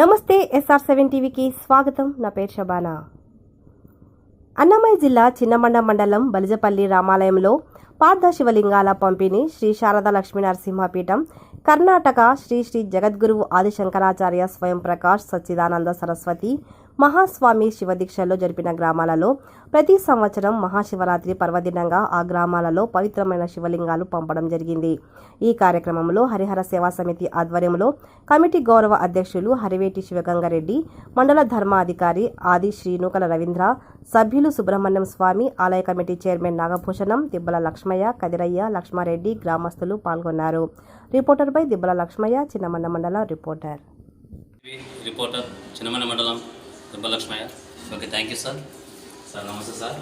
నమస్తే SR seven టీవీకి స్వాగతం. నా పేరు షబానా. అన్నమయ్య జిల్లా చిన్నమండ మండలం బలిజపల్లి రామాలయంలో పార్థ శివలింగాల పంపిణీ శ్రీ శారదా లక్ష్మీ నరసింహపీఠం కర్ణాటక శ్రీ శ్రీ జగద్గురువు ఆదిశంకరాచార్య స్వయం ప్రకాష్ సచ్చిదానంద సరస్వతి మహాస్వామి శివదీక్షల్లో జరిపిన గ్రామాలలో ప్రతి సంవత్సరం మహాశివరాత్రి పర్వదినంగా ఆ గ్రామాలలో పవిత్రమైన శివలింగాలు పంపడం జరిగింది. ఈ కార్యక్రమంలో హరిహర సేవా సమితి ఆధ్వర్యంలో కమిటీ గౌరవ అధ్యక్షులు హరివేటి శివగంగారెడ్డి మండల ధర్మాధికారి ఆది శ్రీనుకల రవీంద్ర సభ్యులు సుబ్రహ్మణ్యం స్వామి ఆలయ కమిటీ చైర్మన్ నాగభూషణం దిబ్బల లక్ష్మయ్య కదిరయ్య లక్ష్మారెడ్డి గ్రామస్తులు పాల్గొన్నారు. రిపోర్టర్ బై దిబ్బల లక్ష్మయ్య చిన్నమండ మండల రిపోర్టర్ రిపోర్టర్ చిన్నమన్న మండలం Dubbalakshmaiah okay thank you sir sir నమస్తే సార్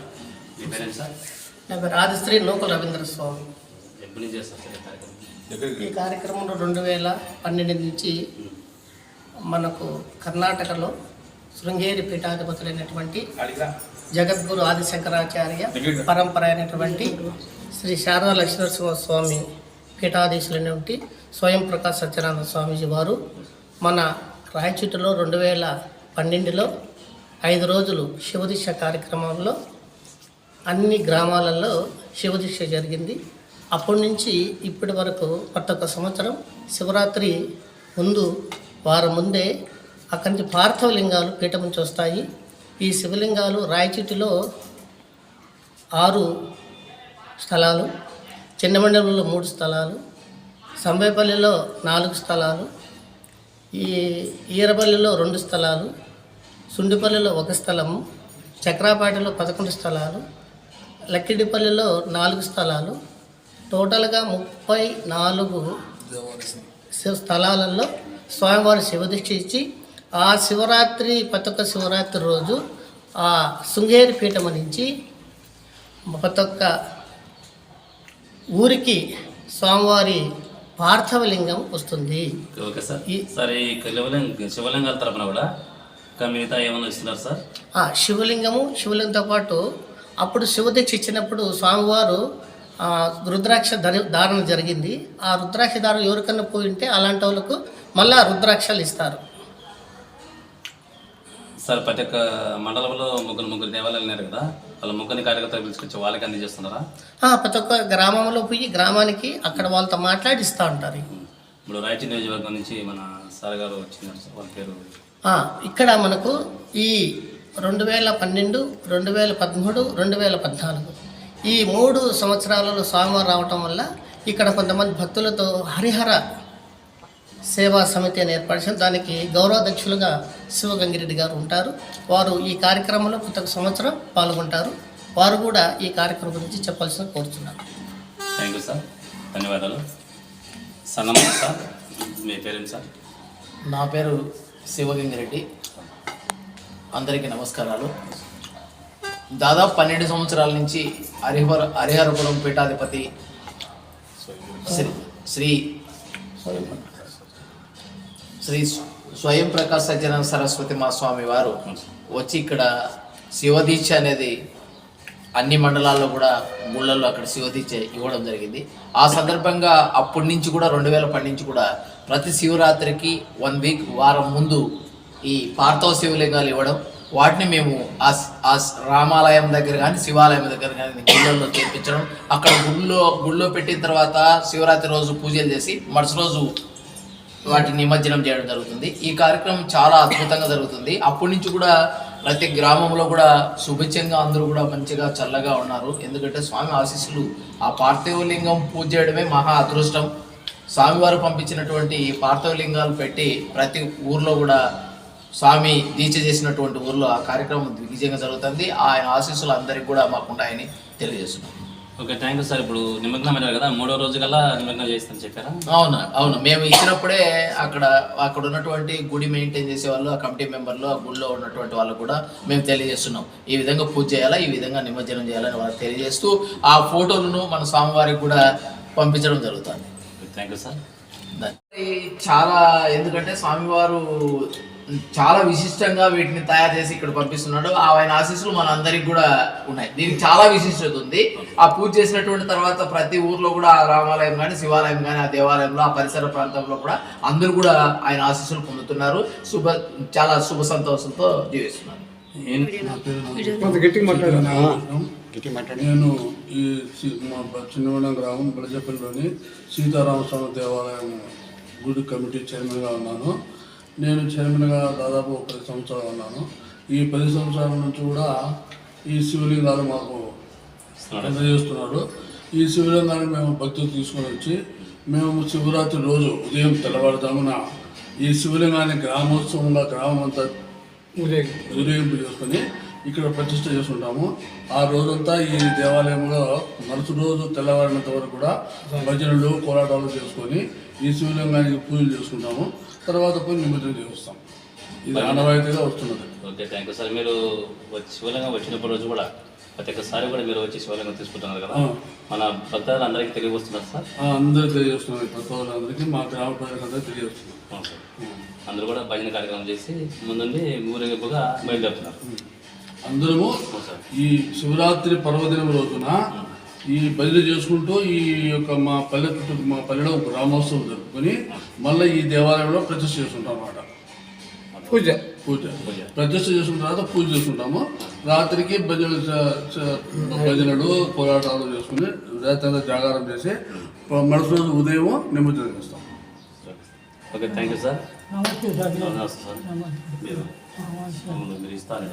మీ పేరేంటి సార్ నా పేరు ఆదిశ్రీ నూకల రవీంద్ర స్వామి ఎప్పటి నుంచి చేస్తారు సార్ ఈ కార్యక్రమం? ఈ కార్యక్రమంలో రెండు వేల పన్నెండు నుంచి మనకు కర్ణాటకలో శృంగేరి పీఠాధిపతులైనటువంటి జగద్గురు ఆదిశంకరాచార్య పరంపర అయినటువంటి శ్రీ శారదా లక్ష్మీనరసింహ స్వామి పీఠాధీశులైనటువంటి స్వయం ప్రకాశ్ సత్యనారాయణ స్వామీజీ వారు మన రాయచూటిలో రెండు వేల పన్నెండులో ఐదు రోజులు శివదీక్ష కార్యక్రమంలో అన్ని గ్రామాలలో శివదీక్ష జరిగింది. అప్పటి నుంచి ఇప్పటి వరకు ప్రతి ఒక్క సంవత్సరం శివరాత్రి ముందు వారం ముందే అక్కడి నుంచి పార్థవలింగాలు పీఠం నుంచి వస్తాయి. ఈ శివలింగాలు రాయచీటిలో ఆరు స్థలాలు. చిన్నమండలంలో మూడు స్థలాలు సంబేపల్లిలో నాలుగు స్థలాలు ఈ ఈరపల్లిలో రెండు స్థలాలు సుండిపల్లిలో ఒక స్థలము చక్రాపాటలో పదకొండు స్థలాలు లక్కిడిపల్లిలో నాలుగు స్థలాలు టోటల్గా ముప్పై నాలుగు స్థలాలలో స్వామివారి శివదీక్ష ఇచ్చి ఆ శివరాత్రి పతొక్క శివరాత్రి రోజు ఆ శృంగేరి పీఠం నుంచి ప్రతి ఊరికి స్వామివారి పార్థవలింగం వస్తుంది. Okay, sir. ఈ- సార్ ఈ శివలింగ శివలింగాల తరపున కూడా ఇంకా మిగతా ఏమైనా ఇస్తున్నారు సార్? ఆ శివలింగము శివలింగంతో పాటు అప్పుడు శివదీక్ష ఇచ్చినప్పుడు స్వామివారు రుద్రాక్ష ధరి ధారణ జరిగింది. ఆ రుద్రాక్ష ధారణ ఎవరికన్నా పోయి ఉంటే అలాంటి వాళ్ళకు మళ్ళా రుద్రాక్షలు ఇస్తారు. సార్ ప్రతి ఒక్క మండలంలో ముగ్గురు ముగ్గురు దేవాలయాలు ఉన్నారు కదా వాళ్ళ ముగ్గురిని కార్యకర్తలు పిలుచుకొచ్చి వాళ్ళకి అందజేస్తున్నారా? ఆ, ప్రతి ఒక్క గ్రామంలో పోయి గ్రామానికి అక్కడ వాళ్ళతో మాట్లాడి ఇస్తూ ఉంటారు ఇప్పుడు రాయచూరు నియోజకవర్గం నుంచి మన సార్ గారు వచ్చినారు సార్ వాళ్ళ పేరు. ఆ, ఇక్కడ మనకు ఈ రెండు వేల పన్నెండు రెండు వేల పదమూడు రెండు వేల పద్నాలుగు ఈ మూడు సంవత్సరాలలో స్వామివారు రావటం వల్ల ఇక్కడ కొంతమంది భక్తులతో హరిహర సేవా సమితి అని ఏర్పరిచిన దానికి గౌరవాధ్యక్షులుగా శివగంగిరెడ్డి గారు ఉంటారు. వారు ఈ కార్యక్రమంలో ఒక్క సంవత్సరం పాల్గొంటారు. వారు కూడా ఈ కార్యక్రమం గురించి చెప్పాల్సిన కోరుతున్నారు థ్యాంక్ యూ సార్ ధన్యవాదాలు. సార్ నమస్తే సార్. మీ పేరేంటి సార్? నా పేరు శివగంగిరెడ్డి. అందరికీ నమస్కారాలు. దాదాపు పన్నెండు సంవత్సరాల నుంచి హరిహర హరిహరపురం పీఠాధిపతి శ్రీ శ్రీ శ్రీ స్వయం ప్రకాశ్ సత్యనారాయణ సరస్వతి మా స్వామి వారు వచ్చి ఇక్కడ శివదీక్ష అనేది అన్ని మండలాల్లో కూడా గుళ్ళల్లో అక్కడ శివదీక్ష ఇవ్వడం జరిగింది. ఆ సందర్భంగా అప్పటి నుంచి కూడా రెండు వేల పది నుంచి కూడా ప్రతి శివరాత్రికి వన్ వీక్ వారం ముందు ఈ పార్థవ శివలింగాలు ఇవ్వడం. వాటిని మేము ఆ స్- ఆ రామాలయం దగ్గర కానీ శివాలయం దగ్గర కానీ గుళ్ళల్లో చేర్పించడం. అక్కడ గుళ్ళో గుళ్ళో పెట్టిన తర్వాత శివరాత్రి రోజు పూజలు చేసి మరుసటి రోజు వాటిని నిమజ్జనం చేయడం జరుగుతుంది. ఈ కార్యక్రమం చాలా అద్భుతంగా జరుగుతుంది. అప్పటి నుంచి కూడా ప్రతి గ్రామంలో కూడా శుభిచ్చంగా అందరూ కూడా మంచిగా చల్లగా ఉన్నారు. ఎందుకంటే స్వామి ఆశీస్సులు ఆ పార్థివలింగం పూజ చేయడమే మహా అదృష్టం. స్వామివారు పంపించినటువంటి ఈ పార్థివలింగాలు పెట్టి ప్రతి ఊర్లో కూడా స్వామి దీక్ష చేసినటువంటి ఊర్లో ఆ కార్యక్రమం దిగ్విజయంగా జరుగుతుంది. ఆయన ఆశీస్సులు అందరికీ కూడా మాకు ఉన్నాయని తెలియజేస్తున్నాం. ఓకే థ్యాంక్ యూ సార్ ఇప్పుడు నిమగ్నం అయ్యారు కదా మూడో రోజు కల్లా నిమగ్నం చేస్తాను చెప్పారా? అవును అవును. మేము ఇచ్చినప్పుడే అక్కడ అక్కడ ఉన్నటువంటి గుడి మెయింటైన్ చేసే వాళ్ళు ఆ కమిటీ మెంబర్లు ఆ గుడిలో ఉన్నటువంటి వాళ్ళు కూడా మేము తెలియజేస్తున్నాం. ఈ విధంగా పూజ చేయాలా ఈ విధంగా నిమజ్జనం చేయాలని వాళ్ళకి తెలియజేస్తూ ఆ ఫోటోలను మన స్వామివారికి కూడా పంపించడం జరుగుతుంది. థ్యాంక్ యూ సార్ చాలా ఎందుకంటే స్వామివారు చాలా విశిష్టంగా వీటిని తయారు చేసి ఇక్కడ పంపిస్తున్నాడు. ఆ ఆయన ఆశీస్సులు మన అందరికి కూడా ఉన్నాయి. దీనికి చాలా విశిష్టత ఉంది. ఆ పూజ చేసినటువంటి తర్వాత ప్రతి ఊర్లో కూడా ఆ రామాలయం కానీ శివాలయం కానీ ఆ దేవాలయంలో ఆ పరిసర ప్రాంతంలో కూడా అందరూ కూడా ఆయన ఆశీస్సులు పొందుతున్నారు. శుభ చాలా శుభ సంతోషంతో జీవిస్తున్నారు. నేను ఈ చిన్నవడం గ్రామం బలజపల్లిలోని సీతారామస్వామి దేవాలయం గుడి కమిటీ చైర్మన్గా ఉన్నాను. నేను చైర్మన్గా దాదాపు పది సంవత్సరాలు ఉన్నాను. ఈ పది సంవత్సరాల నుంచి కూడా ఈ శివలింగాలు మాకు అందజేస్తున్నాడు ఈ శివలింగాన్ని మేము భక్తులు తీసుకొని వచ్చి మేము శివరాత్రి రోజు ఉదయం తెల్లవారుజామున ఈ శివలింగాన్ని గ్రామోత్సవంగా గ్రామం అంతా ఊరేగింపు చేసుకొని ఇక్కడ ప్రతిష్ట చేసుకుంటాము. ఆ రోజంతా ఈ దేవాలయంలో మరుసటి రోజు తెల్లవారినంత వరకు కూడా భజనలు కోలాటాలు చేసుకొని ఈ శివలింగానికి పూజలు చేసుకుంటాము. తర్వాత పోయి నిమజ్జనం చేస్తాం. ఇది ఆనవాయితీగా వస్తున్నది. ఓకే థ్యాంక్ యూ సార్ మీరు శివలింగం వచ్చినప్పుడు రోజు కూడా ప్రతి ఒక్కసారి కూడా మీరు వచ్చి శివలింగం తీసుకుంటున్నారు కదా. మన భక్తులు అందరికీ తెలియవస్తున్నారు సార్? అందరూ తెలియజేస్తున్నాం కొత్త వాళ్ళందరికీ మా గ్రామ అందరూ కూడా భజన కార్యక్రమం చేసి ముందుండి ఊరేగింపుగా బయలుదేరుతున్నారు. అందరము ఈ శివరాత్రి పర్వదినం రోజున ఈ బదిలీ చేసుకుంటూ ఈ యొక్క మా పల్లె మా పల్లెలో ఒక గ్రామోత్సవం జరుపుకొని మళ్ళీ ఈ దేవాలయంలో ప్రతిష్ఠ చేసుకుంటాం అన్నమాట పూజ. పూజ. ప్రతిష్ఠ చేసుకున్న తర్వాత పూజ చేసుకుంటాము. రాత్రికి చ- భజనలు పోరాటాలు చేసుకుని రాత్రి జాగారం చేసి మరుసటి రోజు ఉదయం నిమజ్జనం చేస్తాం. Okay thank you sir. నమస్తే సార్. మీరు ఇస్తాను